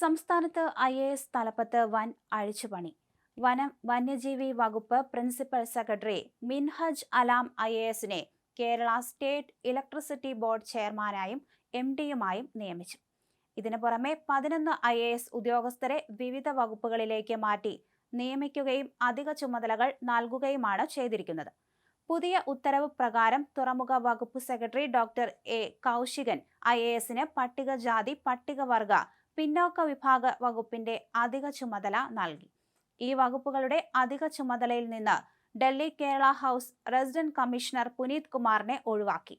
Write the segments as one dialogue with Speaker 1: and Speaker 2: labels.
Speaker 1: സംസ്ഥാനത്ത് I A S തലപ്പത്ത് വൻ അഴിച്ചുപണി. വനം വന്യജീവി വകുപ്പ് principal secretary Minhaj Alam I A എസിനെ കേരള സ്റ്റേറ്റ് ഇലക്ട്രിസിറ്റി ബോർഡ് ചെയർമാനായും എം ഡിയുമായും നിയമിച്ചു. ഇതിനു പുറമെ പതിനൊന്ന് ഐ എ എസ് ഉദ്യോഗസ്ഥരെ വിവിധ വകുപ്പുകളിലേക്ക് മാറ്റി നിയമിക്കുകയും അധിക ചുമതലകൾ നൽകുകയുമാണ് ചെയ്തിരിക്കുന്നത്. പുതിയ ഉത്തരവ് പ്രകാരം തുറമുഖ വകുപ്പ് secretary doctor A Kaushikan I A എസിന് പട്ടികജാതി പട്ടികവർഗ പിന്നോക്ക വിഭാഗ വകുപ്പിന്റെ അധിക ചുമതല നൽകി. ഈ വകുപ്പുകളുടെ അധിക ചുമതലയിൽ നിന്ന് Delhi Kerala house resident commissioner Puneet കുമാറിനെ ഒഴിവാക്കി.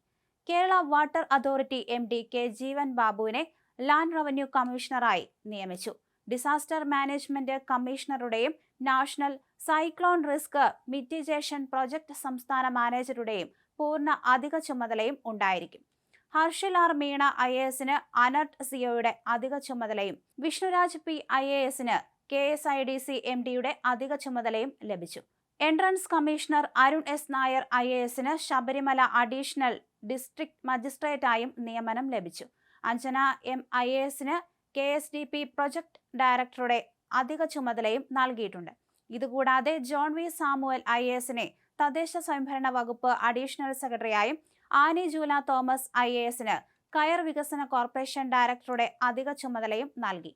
Speaker 1: Kerala water authority M D K Jeevan ബാബുവിനെ ലാൻഡ് റവന്യൂ കമ്മീഷണറായി നിയമിച്ചു. Disaster management കമ്മീഷണറുടെയും national cyclone risk mitigation project സംസ്ഥാന മാനേജറുടെയും പൂർണ അധിക ചുമതലയും ഉണ്ടായിരിക്കും. Harshil R Meena I A എസിന് അനർട്ട് സിഒയുടെ അധിക ചുമതലയും വിഷ്ണുരാജ് പി ഐ എ എസിന് K S I D C M ഡിയുടെ അധിക ചുമതലയും ലഭിച്ചു. Entrance commissioner Arun S Nair I A എസിന് ശബരിമല അഡീഷണൽ ഡിസ്ട്രിക്ട് മജിസ്ട്രേറ്റായും നിയമനം ലഭിച്ചു. അഞ്ജന എം ഐ എ എസിന് K S D P project ഡയറക്ടറുടെ അധിക ചുമതലയും നൽകിയിട്ടുണ്ട്. ഇതുകൂടാതെ John V Samuel I A എസിനെ തദ്ദേശ സ്വയംഭരണ വകുപ്പ് additional സെക്രട്ടറിയായും Annie Jula Thomas I A എസിന് കയർ വികസന കോർപ്പറേഷൻ ഡയറക്ടറുടെ അധിക ചുമതലയും നൽകി.